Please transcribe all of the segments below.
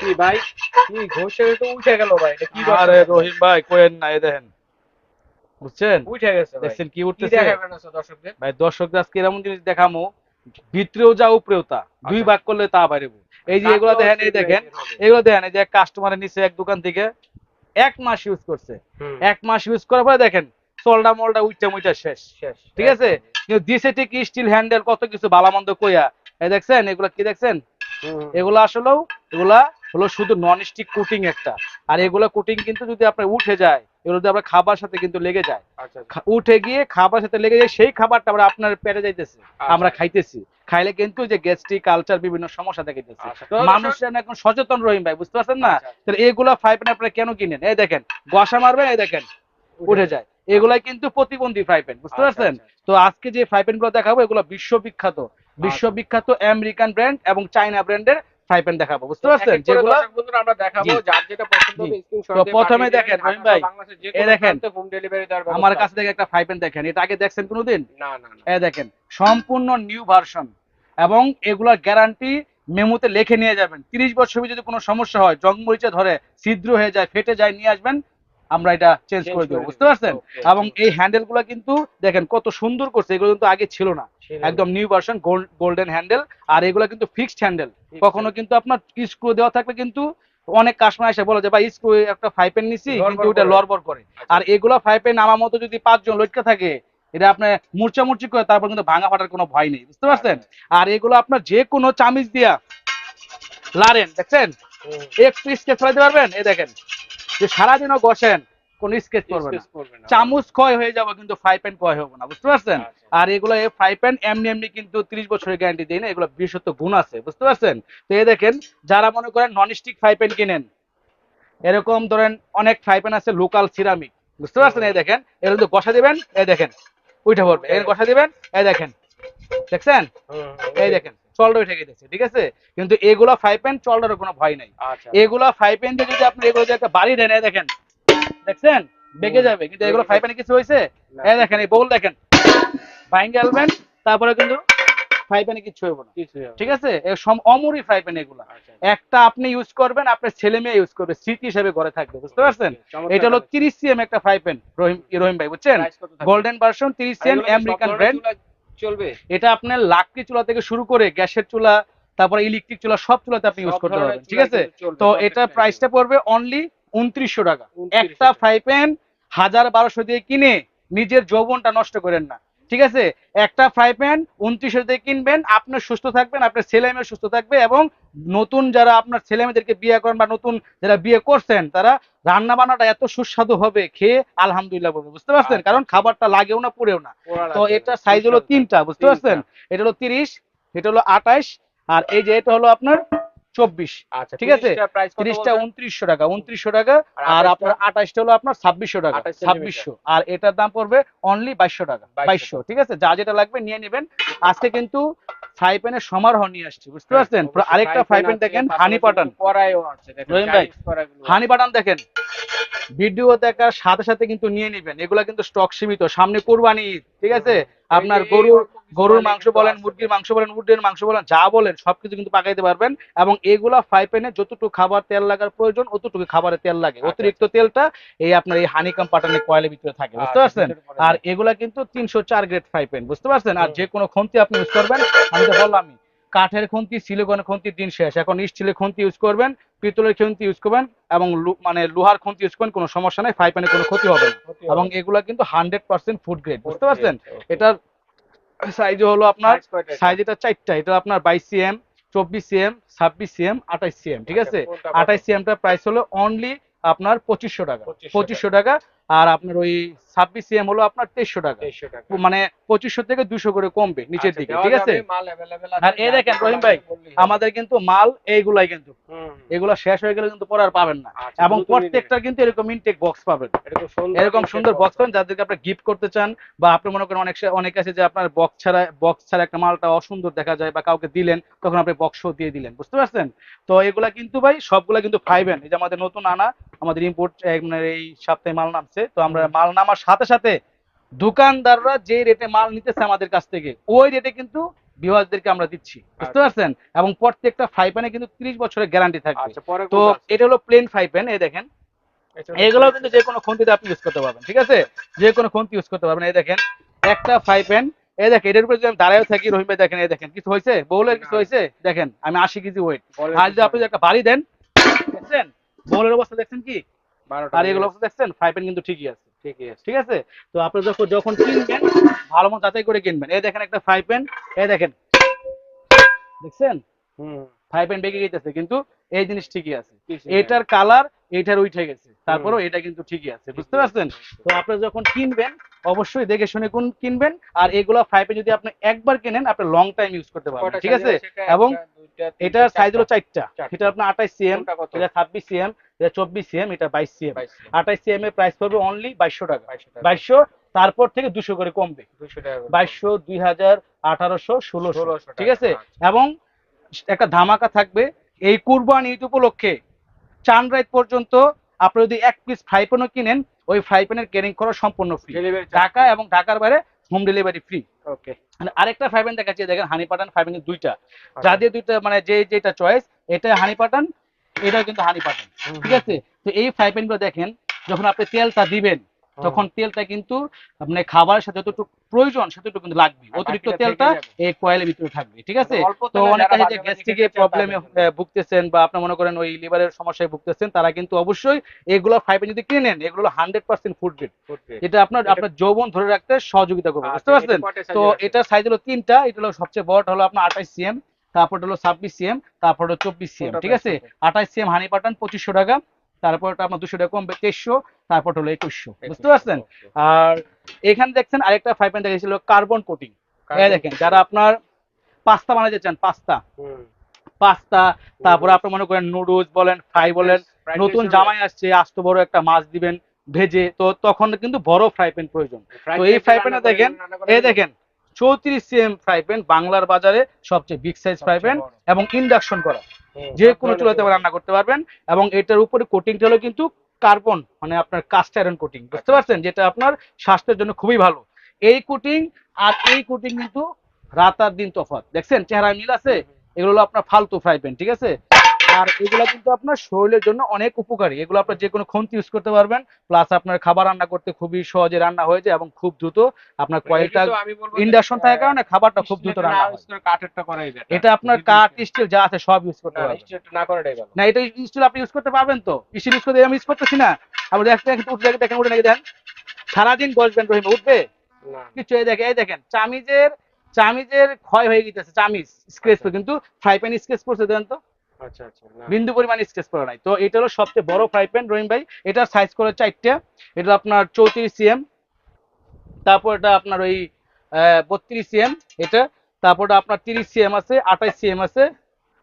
কি ভাই? কি ঘষে তো উঠে গেল ভাই এটা কি আরে রহিম ভাই কোয়েন না এই দেখেন। বুঝছেন? উঠে গেছে দেখছেন কি উঠতেছে? দর্শকদের? ভাই দর্শকদের আজকে এরকম জিনিস দেখামো ভিতরেও যা উপরেও তা। দুই আচ্ছা। ভাগ করলে তা এই যে এগুলো দেখেন এই দেখেন এগুলো দেখেন এই যে কাস্টমারের নিচে এক দোকান থেকে এক মাস ইউজ করছে। এক মাস ইউজ করার পরে দেখেন সোলডা মোলডা উইটা মুইটা শেষ। শেষ। ঠিক আছে? কিন্তু দিছে ঠিক স্টিল হ্যান্ডেল কত কিছু ভালামন্দ কইয়া। এই দেখছেন এগুলা কি দেখছেন? এগুলা আসলেও এগুলা হলো শুধু নন স্টিক কুটিং একটা। আর এগুলো কুটিং কিন্তু যদি আপনার উঠে যায় এগুলো যদি আপনার খাবার সাথে কিন্তু লেগে যায়। আচ্ছা উঠে গিয়ে খাবার সাথে লেগে যায় সেই খাবারটা আবার আপনার পেটে যাইতেছে আমরা খাইতেছি। খাইলে কিন্তু যে গ্যাস্ট্রিক কালচার বিভিন্ন সমস্যা দেখাইতেছে আচ্ছা, তো মানুষের এখন সচেতন রহিম ভাই বুঝতে পারছেন না? আচ্ছা। তাহলে এগুলা প্যান আপনারা কেন কিনেন? এই দেখেন গসা মারবেন এই দেখেন উঠে যায়। এগুলাই কিন্তু প্রতিবন্ধী ফ্রাই প্যান বুঝতে আচ্ছা, পারছেন? আচ্ছা। তো আজকে যে ফ্রাই প্যানগুলো দেখাবো এগুলো বিশ্ববিখ্যাত। বিশ্ববিখ্যাত আমেরিকান ব্র্যান্ড এবং চাইনা ব্র্যান্ডের ফ্রাই প্যান দেখাবো বুঝতে পারছেন? যেগুলো বন্ধুরা আমরা দেখাবো যার যেটা পছন্দ হবে স্ক্রিনশট তো প্রথমে দেখেন, রহিম ভাই, এই দেখেন। হোম ডেলিভারি দেওয়ার আমার কাছে থেকে একটা ফ্রাই প্যান দেখেন এটা আগে দেখছেন কোনোদিন? না না না। এই দেখেন সম্পূর্ণ নিউ ভার্সন এবং এগুলোর গ্যারান্টি মেমোতে লিখে নিয়ে যাবেন। তিরিশ বছর যদি কোনো সমস্যা হয় জং মরিচা ধরে ছিদ্র হয়ে যায় ফেটে যায় নিয়ে আসবেন। আমরা এটা চেঞ্জ করে দেবো বুঝতে পারছেন? এবং এই হ্যান্ডেলগুলো কিন্তু দেখেন কত সুন্দর করছে এগুলো কিন্তু আগে ছিল না। একদম নিউ ভার্সন গোল্ডেন হ্যান্ডেল আর এগুলো কিন্তু ফিক্সড হ্যান্ডেল কখনো কিন্তু আপনার স্ক্রু দেওয়া থাকলে কিন্তু অনেক কাস্টমার এসে বলে যে ভাই স্ক্রু একটা ফাইভ পেন নিছি কিন্তু ওটা করে। লড়বড় করে। আচ্ছা। আর এগুলো ফাইভ পেন আমার মতো যদি পাঁচজন লটকে থাকে এটা আপনার মূর্চা মুরচি করে তারপর কিন্তু ভাঙা ফাটার কোনো ভয় নেই বুঝতে পারছেন? আর এগুলো আপনার যে কোনো চামিচ দিয়া লারেন দেখছেন। একটু স্কেচ ফেলাতে পারবেন? এই দেখেন যে সারাদিনও বসেন কোন স্কেচ করবে না। চামচ ক্ষয় হয়ে যাবে কিন্তু ফ্রাই প্যান ক্ষয় হবে না বুঝতে পারছেন? আচ্ছা। আর এগুলো এই ফ্রাই প্যান এমনি এমনি কিন্তু ত্রিশ বছরের গ্যারান্টি দেয় না এগুলো বিশেষত গুণ আছে বুঝতে পারছেন? তো এই দেখেন যারা মনে করেন নন স্টিক ফ্রাই প্যান কিনেন এরকম ধরেন অনেক ফ্রাই প্যান আছে লোকাল সিরামিক বুঝতে পারছেন? এই দেখেন এর কিন্তু বসা দিবেন এই দেখেন উঠে পড়বে এর বসা দিবেন এই দেখেন দেখছেন? এই দেখেন। চলটা উঠে গেছে ঠিক আছে? কিন্তু এগুলো ফ্রাই প্যান চলটার কোনো ভয় নাই। আচ্ছা। এগুলো ফ্রাই প্যান দিয়ে যদি আপনি এগুলো একটা বাড়ি দেন দেখেন দেখছেন? বেঁকে যাবে কিন্তু এগুলো ফ্রাই প্যানে কিছু হয়েছে। এই দেখেন এই বউল দেখেন। ভাইঙ্গে আলবেন তারপরে কিন্তু ফ্রাই প্যানে কিছু হইব না। কিছু হবে না। ঠিক আছে? অমরি ফ্রাই প্যান এগুলো। আচ্ছা। একটা আপনি ইউজ করবেন আপনার ছেলে মেয়ে ইউজ করবে স্মৃতি হিসেবে ঘরে থাকবে বুঝতে পারছেন? এটা হলো তিরিশ সিএম একটা ফ্রাই প্যান রহিম রহিম ভাই বুঝছেন? গোল্ডেন ভার্সন তিরিশ সিএম আমেরিকান ব্র্যান্ড চলবে? এটা আপনার লাকড়ি চুলা থেকে শুরু করে গ্যাসের চুলা তারপরে ইলেকট্রিক চুলা সব চুলাতে আপনি ইউজ করতে পারবেন ঠিক আছে? তো এটার এটা প্রাইসটা পড়বে অনলি উনত্রিশশো টাকা। একটা ফ্রাই প্যান হাজার বারোশো দিয়ে কিনে নিজের যৌবনটা নষ্ট করেন না। ঠিক আছে? একটা ফ্রাই প্যান উনত্রিশশো দিয়ে কিনবেন আপনার সুস্থ থাকবেন আপনার ছেলে মেয়ে সুস্থ থাকবে এবং নতুন যারা আপনার ছেলে মেয়েদেরকে বিয়ে করেন বা নতুন যারা বিয়ে করছেন তারা রান্না বান্নাটা এত সুস্বাদু হবে খেয়ে আলহামদুলিল্লাহ বলবে। বুঝতে পারছেন? আচ্ছা। কারণ খাবারটা লাগেও না পুড়েও না। তো এটা সাইজ হলো তিনটা বুঝতে পারছেন? এটা হলো তিরিশ এটা হলো আঠাইশ আর এই যে এটা হলো আপনার চব্বিশ। আচ্ছা ঠিক আছে? তিরিশটা উনত্রিশশো টাকা উনত্রিশশো টাকা আর আর 28টা? আপনার আঠাশটা হলো আপনার ছাব্বিশশো টাকা ছাব্বিশশো। আর এটার দাম পড়বে অনলি বাইশশো টাকা বাইশশো ঠিক আছে? যা যেটা লাগবে নিয়ে নেবেন। আজকে কিন্তু ফ্রাই প্যানের সমারোহ নিয়ে আসছি বুঝতে পারছেন? আরেকটা ফ্রাই প্যান দেখেন হানি পাটান। হানি দেখেন। ভিডিও দেখার সাথে সাথে কিন্তু নিয়ে নেবেন। এগুলা কিন্তু স্টক সীমিত। সামনে কোরবানি ঈদ, ঠিক আছে? আপনার এই গরুর গরুর মাংস বলেন মুরগির মাংস বলেন উটের মাংস বলেন যা বলেন সবকিছু কিন্তু পাকাইতে পারবেন। এবং এগুলা ফ্রাই প্যানে যতটুকু খাবার তেল লাগার প্রয়োজন অতটুকু খাবারে তেল লাগে। আচ্ছা, অতিরিক্ত তেলটা এই আপনার এই হানিকাম পাটানের কয়েলের ভিতরে থাকে বুঝতে আচ্ছা, পারছেন আর এগুলা কিন্তু তিনশো চার গ্রেড ফ্রাই প্যান বুঝতে পারছেন? আর। যে কোনো খুন্তি আপনি ইউজ করবেন আমি তো বললামই। কাঠের খুন্তি সিলিকনের খুন্তির দিন শেষ। এখন স্টিলের খুন্তি ইউজ করবেন পিতলের খুন্তি ইউজ করবেন এবং মানে লোহার খুন্তি ইউজ করবেন কোনো সমস্যা নাই ফ্রাই কোনো ক্ষতি হবে এবং। এগুলা কিন্তু হান্ড্রেড পার্সেন্ট ফুড গ্রেড বুঝতে পারছেন? এটার সাইজ হলো আপনার? সাইজ এটা? চারটা এটা আপনার বাইশ সিএম চব্বিশ সিএম ছাব্বিশ সিএম আঠাইশ সিএম ঠিক আচ্ছা, আছে? আঠাইশ সিএমটার প্রাইস হলো অনলি আপনার পঁচিশশো টাকা। পঁচিশশো টাকা আর আপনার ওই ছাব্বিশ সিএম হলো আপনার তেইশশো টাকা। মানে পঁচিশশো থেকে দুশো করে কমবে নিচের আচ্ছা, দিকে ঠিক আছে? আর এই দেখেন রহিম ভাই, আমাদের কিন্তু মাল এইগুলাই কিন্তু। এগুলো শেষ হয়ে গেলে কিন্তু পরে আর পাবেন না। আচ্ছা, এবং প্রত্যেকটা কিন্তু এরকম ইনটেক বক্স পাবেন। এরকম সুন্দর বক্স পাবেন যাদেরকে আপনি গিফট করতে চান বা আপনি মনে করেন অনেক অনেক আছে যে আপনার বক্স ছাড়া বক্স ছাড়া একটা মালটা অসুন্দর দেখা যায় বা কাউকে দিলেন তখন আপনি বক্সও দিয়ে দিলেন বুঝতে পারছেন? তো এগুলা কিন্তু ভাই সবগুলা কিন্তু পাইবেন এই যে আমাদের নতুন আনা আমাদের ইম্পোর্ট মানে এই সপ্তাহে মাল নামছে। তো আমরা মাল নামার সাথে সাথে দোকানদাররা যে রেটে মাল নিতেছে আমাদের কাছ থেকে ওই রেটে কিন্তু ভিউয়ারদেরকে আমরা দিচ্ছি। বুঝতে পারছেন? এবং প্রত্যেকটা ফ্রাই প্যানে কিন্তু ত্রিশ বছরের গ্যারান্টি থাকবে। আচ্ছা তো এটা হলো প্লেন ফ্রাই প্যান এই দেখেন। এগুলো কিন্তু যে কোনো খুন্তিতে আপনি ইউজ করতে পারবেন ঠিক আছে? যে কোনো খুন্তি ইউজ করতে পারবেন এই দেখেন। একটা ফ্রাই প্যান এই দেখেন এটার উপরে যদি আমি দাঁড়ায় থাকি রহিম ভাই দেখেন এই দেখেন কিছু হয়েছে? বউলের কিছু হয়েছে? দেখেন আমি আশি কেজি ওয়েট আর যদি আপনি একটা বাড়ি দেন দেখছেন বউলের অবস্থা দেখছেন কি? আর এগুলো অবস্থা দেখছেন? ফ্রাই প্যান কিন্তু ঠিকই আছে ঠিকই আছে ঠিক আছে? তো আপনি যখন যখন কিনবেন ভালো মতো যাচাই করে কিনবেন। এই দেখেন একটা ফ্রাই প্যান এই দেখেন। দেখছেন? হুম। ফ্রাই প্যান বেঁকে গেছে কিন্তু এই জিনিস ঠিকই আছে। এটার কালার এটার উঠে গেছে। তারপরও এটা কিন্তু ঠিকই আছে বুঝতে পারছেন? তো আপনি যখন কিনবেন অবশ্যই দেখে শুনে কোন কিনবেন আর এগুলো ফ্রাই প্যান যদি আপনি একবার কিনেন আপনি লং টাইম ইউজ করতে পারবেন ঠিক আছে? এবং দুইটা, সাইজ হলো চারটা। এটা আপনার আঠাইশ সিএম এটা ছাব্বিশ সিএম এটা চব্বিশ সিএম এটা বাইশ সিএম আঠাইশ সিএম এর প্রাইস পড়বে অনলি বাইশশো টাকা। বাইশশো তারপর থেকে দুশো করে কমবে। বাইশশো দুই হাজার আঠারোশো ষোলোশো। ঠিক আছে। এবং একটা ধামাকা থাকবে এই কুরবান ঈদ উপলক্ষে চান রাত পর্যন্ত আপনি যদি এক পিস ফ্রাই প্যানও কিনেন ওই ফ্রাই প্যানের কেরিং করা সম্পূর্ণ ফ্রি ঢাকা এবং ঢাকার বাইরে হোম ডেলিভারি ফ্রি ওকে আরেকটা ফাইভেন দেখাচ্ছি দেখেন হানি পাটান ফাইভেন দুইটা। যা দিয়ে দুইটা মানে যে যেটা চয়েস এটা হানি পাটান এটাও কিন্তু হানি পাটান ঠিক আছে? তো এই ফাইভেনগুলো দেখেন যখন আপনি তেলটা দিবেন। তখন তেলটা কিন্তু আপনি খাবারের সাথে যতটুকু প্রয়োজন সেতটুকু কিন্তু লাগবে। অতিরিক্ত তেলটা এই কয়েলের ভিতরে থাকবে ঠিক আছে? মানে তো অনেকে যে গ্যাস্ট্রিকের প্রবলেমে ভুগতেছেন বা আপনার মনে করেন ওই লিভারের সমস্যায় ভুগতেছেন তারা কিন্তু অবশ্যই এগুলো ফাইভ যদি কিনে নেন এগুলো হান্ড্রেড পার্সেন্ট ফুড গ্রেড এটা আপনার আপনার যৌবন ধরে রাখতে সহযোগিতা করবে আচ্ছা, বুঝতে পারছেন? তো? এটার সাইজ হলো তিনটা এটা হলো সবচেয়ে বড় হলো আপনার আঠাইশ সিএম তারপর হলো ছাব্বিশ সিএম তারপর হলো চব্বিশ সিএম ঠিক আছে? আঠাইশ সিএম হানি পাঠান পঁচিশশো টাকা তারপর আপনার দুশো টাকা কমবে তেইশশো তারপর হলো একুশশো বুঝতে পারছেন? আর এখানে দেখছেন আরেকটা ফাইভ পয়েন্ট দেখেছিল কার্বন কোটিং দেখেন যারা আপনার পাস্তা বানাতে চান পাস্তা পাস্তা তারপর আপনি মনে করেন নুডলস বলেন ফ্রাই বলেন নতুন জামাই আসছে আস্ত বড় একটা মাছ দিবেন ভেজে তো তখন কিন্তু বড় ফ্রাই প্যান প্রয়োজন। তো এই ফ্রাই প্যানে দেখেন এই দেখেন চৌত্রিশ সিএম ফ্রাই প্যান বাংলার বাজারে সবচেয়ে বিগ সাইজ ফ্রাই প্যান এবং ইন্ডাকশন করা। যে কোনো চুলাতে রান্না করতে পারবেন এবং এটার উপরে কোটিংটা হলো কিন্তু কার্বন মানে আপনার কাস্ট আয়রন কোটিং বুঝতে। পারছেন? যেটা আপনার স্বাস্থ্যের জন্য খুবই ভালো। এই কোটিং আর এই কোটিং কিন্তু রাত আর দিন তফাৎ। দেখছেন? চেহারা মিল আছে? এগুলো হলো আপনার ফালতু ফ্রাই প্যান ঠিক আছে? আর এগুলো কিন্তু আপনার শরীরের জন্য অনেক উপকারী। এগুলো আপনার যে কোনো খন্তি ইউজ করতে পারবেন প্লাস আপনার খাবার রান্না করতে খুবই সহজে রান্না হয়ে যায় এবং খুব দ্রুত আপনার যে, ইন্ডাকশন থাকার কারণে খাবারটা খুব দ্রুত রান্না হয়। এটা আপনার কাঠ স্টিল- যা আছে সব ইউজ করতে পারবেন। না এটা স্টিল আপনি ইউজ করতে পারবেন তো? স্টিল ইউজ করতে আমি ইউজ করতেছি না। আবার দেখতে উঠে দেখে দেখেন উঠে নাকি দেন সারাদিন বসবেন রহিম উঠবে। কিছু এই দেখে এই দেখেন চামিজের চামিজের ক্ষয় হয়ে গেছে চামিজ স্ক্রেচ কিন্তু ফ্রাই প্যান স্ক্রেচ পড়ছে দেন তো। আচ্ছা, আচ্ছা। বিন্দু পরিমাণ স্কেচ করা নাই। তো এটা হলো সবচেয়ে বড় ফ্রাই প্যান রহিম ভাই। এটার সাইজ করে চারটে। এটা আপনার চৌত্রিশ সিএম তারপর এটা আপনার ওই বত্রিশ সিএম এটা। আপনার তিরিশ সিএম আছে আঠাইশ সিএম আছে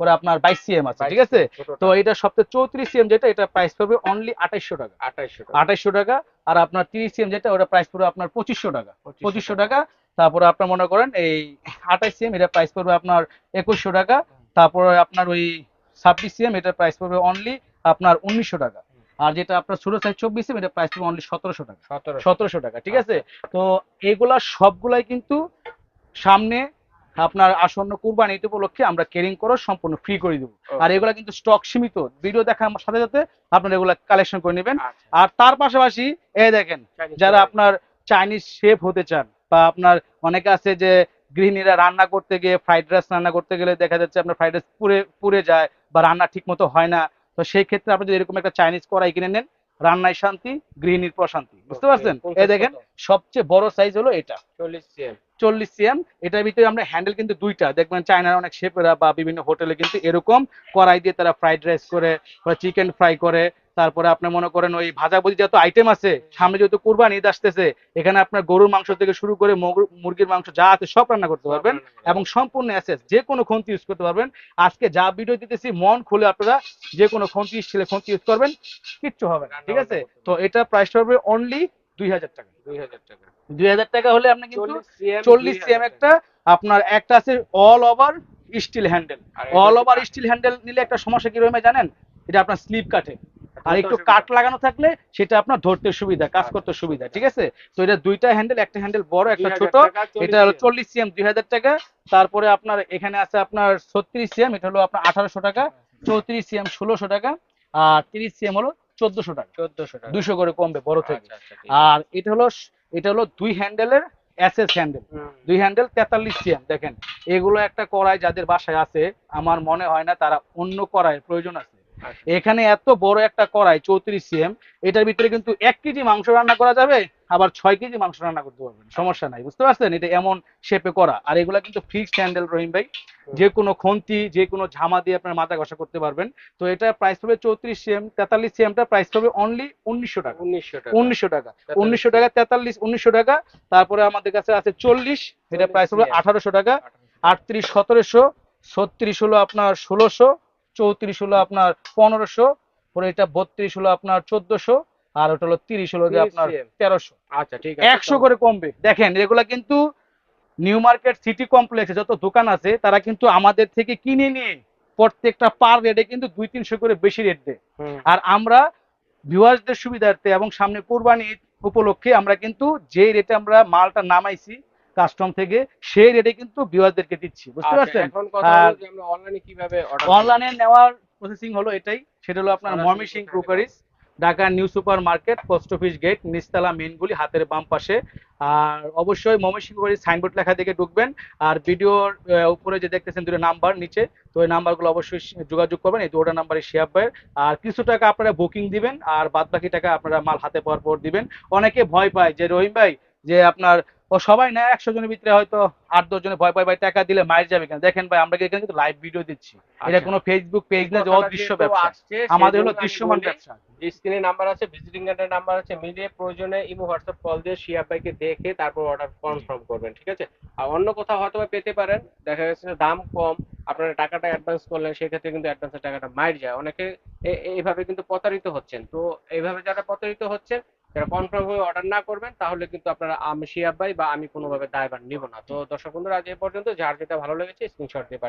পরে আপনার বাইশ সিএম আছে ঠিক আছে? তো এটা সবচেয়ে চৌত্রিশ সিএম যেটা এটা প্রাইস পড়বে অনলি আঠাইশশো টাকা। 2800 আঠাইশশো টাকা। আর আপনার তিরিশ সিএম যেটা ওটা প্রাইস পড়বে আপনার পঁচিশশো টাকা। পঁচিশশো টাকা। তারপরে আপনার মনে করেন এই আঠাইশ সিএম এটা প্রাইস পড়বে আপনার একুশশো টাকা। তারপরে আপনার ওই ছাব্বিশ সিএম এটার প্রাইস পড়বে অনলি আপনার উনিশশো টাকা। আর যেটা আপনার ষোলো সাইজ চব্বিশ সিএম এটা প্রাইস পড়বে অনলি সতেরোশো টাকা। সতেরোশো। টাকা ঠিক আছে? তো এগুলা সবগুলাই কিন্তু সামনে আপনার আসন্ন কুরবানি ঈদ উপলক্ষে আমরা কেরিং করে সম্পূর্ণ ফ্রি করে দেবো। আর এগুলা কিন্তু স্টক সীমিত। ভিডিও দেখার সাথে সাথে আপনারা এগুলা কালেকশন করে নেবেন। আচ্ছা। আর তার পাশাপাশি এই দেখেন যারা আপনার চাইনিজ শেফ হতে চান বা আপনার অনেকে আছে যে গৃহিণীরা রান্না করতে গিয়ে ফ্রাইড রাইস রান্না করতে গেলে দেখা যাচ্ছে আপনার ফ্রাইড রাইস পুড়ে পুড়ে যায় বা রান্না ঠিক মতো হয় না। তো সেই ক্ষেত্রে আপনি যদি এরকম একটা চাইনিজ কড়াই কিনে নেন রান্নায় শান্তি গৃহিণীর প্রশান্তি। বুঝতে পারছেন? এই দেখেন সবচেয়ে বড় সাইজ হলো এটা। 40 cm চল্লিশ সিএম এটার ভিতরে আমরা হ্যান্ডেল কিন্তু দুইটা। দেখবেন চায়নার অনেক শেফেরা বা বিভিন্ন হোটেলে কিন্তু এরকম কড়াই দিয়ে তারা ফ্রাইড রাইস করে বা চিকেন ফ্রাই করে। তারপরে আপনি মনে করেন ওই ভাজাভুজি যত আইটেম আছে সামনে যেহেতু কুরবানি ঈদ আসতেছে এখানে আপনার গরুর মাংস থেকে শুরু করে মুরগির মাংস যা আছে সব রান্না করতে পারবেন এবং সম্পূর্ণ অ্যাসেস যে কোনো খন্তি ইউজ করতে পারবেন। আজকে যা ভিডিও দিতেছি মন খুলে আপনারা যে কোনো খন্তি ছেলে খন্তি ইউজ করবেন কিচ্ছু হবে না ঠিক আছে? তো এটা প্রাইস হবে অনলি দুই হাজার টাকা। 2000 টাকা। দুই হাজার টাকা হলে আপনি কিন্তু চল্লিশ 2000 সিএম একটা আপনার একটা আছে all over steel handle all over steel handle নিলে একটা সমস্যা কি রকম জানেন? এটা আপনার স্লিপ কাটে আর একটু কাট লাগানো থাকলে সেটা আপনার ধরতে সুবিধা কাজ আচ্ছা। করতে সুবিধা ঠিক আছে? তো এটা দুইটা হ্যান্ডেল একটা হ্যান্ডেল বড় একটা ছোট। এটা হলো চল্লিশ সিএম দুই হাজার টাকা। তারপরে আপনার এখানে আছে আপনার ছত্রিশ সিএম এটা হলো আপনার আঠারোশো টাকা চৌত্রিশ সিএম ষোলোশো টাকা আর তিরিশ সিএম হলো চোদ্দশো টাকা। 1400 টাকা। দুশো করে কমবে বড় থেকে। আচ্ছা, আচ্ছা, আর এটা হলো এটা হলো দুই হ্যান্ডেলের এসএস হ্যান্ডেল দুই হ্যান্ডেল তেতাল্লিশ সিএম দেখেন। এগুলো একটা কড়াই যাদের বাসায় আছে আমার মনে হয় না তারা অন্য কড়াইয়ের প্রয়োজন আছে। এখানে এত বড় একটা কড়াই চৌত্রিশ সিএম এটার ভিতরে কিন্তু এক কেজি মাংস রান্না করা যাবে আবার ছয় কেজি মাংস রান্না করতে পারবেন। সমস্যা নাই বুঝতে পারছেন? এটা এমন শেপে করা। আর এগুলা কিন্তু ফিক্সড হ্যান্ডেল রহিম ভাই। যে কোনো খন্তি যে কোনো ঝামা দিয়ে আপনার মাথা ঘষা করতে পারবেন। তো এটা প্রাইস হবে চৌত্রিশ সিএম তেতাল্লিশ সিএমটা প্রাইস পাবে অনলি উনিশশো টাকা। 1900 টাকা। উনিশশো টাকা। উনিশশো টাকা তেতাল্লিশ উনিশশো টাকা। তারপরে আমাদের কাছে আছে চল্লিশ এটা প্রাইস হবে আঠারোশো টাকা। আটত্রিশ সতেরোশো ছত্রিশ হলো আপনার ষোলোশো। চৌত্রিশ হলো আপনার পনেরোশো পরে এটা বত্রিশ হলো আপনার চোদ্দশো আর ওটা হলো তিরিশ হলো যে আপনার তেরোশো। আচ্ছা ঠিক আছে। একশো করে কমবে। দেখেন এগুলা কিন্তু নিউ মার্কেট সিটি কমপ্লেক্সে যত দোকান আছে তারা কিন্তু আমাদের থেকে কিনে নিয়ে প্রত্যেকটা পার রেটে কিন্তু দুই তিনশো করে বেশি রেট দেয়। আর আমরা ভিউয়ার্সদের সুবিধার্থে এবং সামনে কোরবানি উপলক্ষে আমরা কিন্তু যে রেটে আমরা মালটা নামাইছি কাস্টম থেকে সেই রেটে কিন্তু ভিউয়ারদেরকে দিচ্ছি। বুঝতে আচ্ছা, পারছেন? এখন কথা হলো যে আমরা অনলাইনে কীভাবে অর্ডার অনলাইনে নেওয়ার প্রসেসিং হলো এটাই। সেটা হলো আপনার Mymensingh crockeries Dhaka new super market post office gate নিচতলা মেনগুলি হাতের বাম পাশে। আর অবশ্যই ময়মনসিং ক্রুকারিজ সাইনবোর্ড লেখা দেখে ঢুকবেন। আর ভিডিওর উপরে যে দেখতেছেন দুটো নাম্বার নিচে তো ওই নাম্বারগুলো অবশ্যই যোগাযোগ করবেন। এই দুটো নাম্বারে শেয়ার ভাইয়ের আর কিছু টাকা আপনারা বুকিং দিবেন আর বাদ বাকি টাকা আপনারা মাল হাতে পাওয়ার পর দিবেন। অনেকে ভয় পায় যে রহিম ভাই যে আপনার ও সবাই না একশো জনের ভিতরে হয়তো আট দশ জনে ভয় পায় ভাই টাকা দিলে মায়ের যাবে কেন? দেখেন ভাই আমরা এখানে কিন্তু লাইভ ভিডিও দিচ্ছি। এটা আচ্ছা। কোনো ফেসবুক পেজ না যে অদৃশ্য ব্যবসা। আমাদের হলো দৃশ্যমান ব্যবসা। স্ক্রিনে নাম্বার আছে ভিজিটিং কার্ডের নাম্বার আছে মিলিয়ে প্রয়োজনে ইমো হোয়াটসঅ্যাপ কল দিয়ে শিয়া ভাইকে দেখে তারপর অর্ডার কনফার্ম করবেন ঠিক আছে? আর অন্য কোথাও হয়তো পেতে পারেন দেখা গেছে দাম কম আপনারা টাকাটা অ্যাডভান্স করলেন, সেক্ষেত্রে কিন্তু অ্যাডভান্সের টাকাটা মাইর যায়। অনেকে এ- এইভাবে কিন্তু প্রতারিত হচ্ছেন। তো এইভাবে যারা প্রতারিত হচ্ছেন, যারা কনফার্ম হয়ে অর্ডার না করবেন, তাহলে কিন্তু আপনারা আমি শিয়াব ভাই বা আমি কোনোভাবে দায়ভার নিব না। তো দর্শক বন্ধুরা, আজ এই পর্যন্ত। যার যেটা ভালো লেগেছে স্ক্রিনশট দিয়ে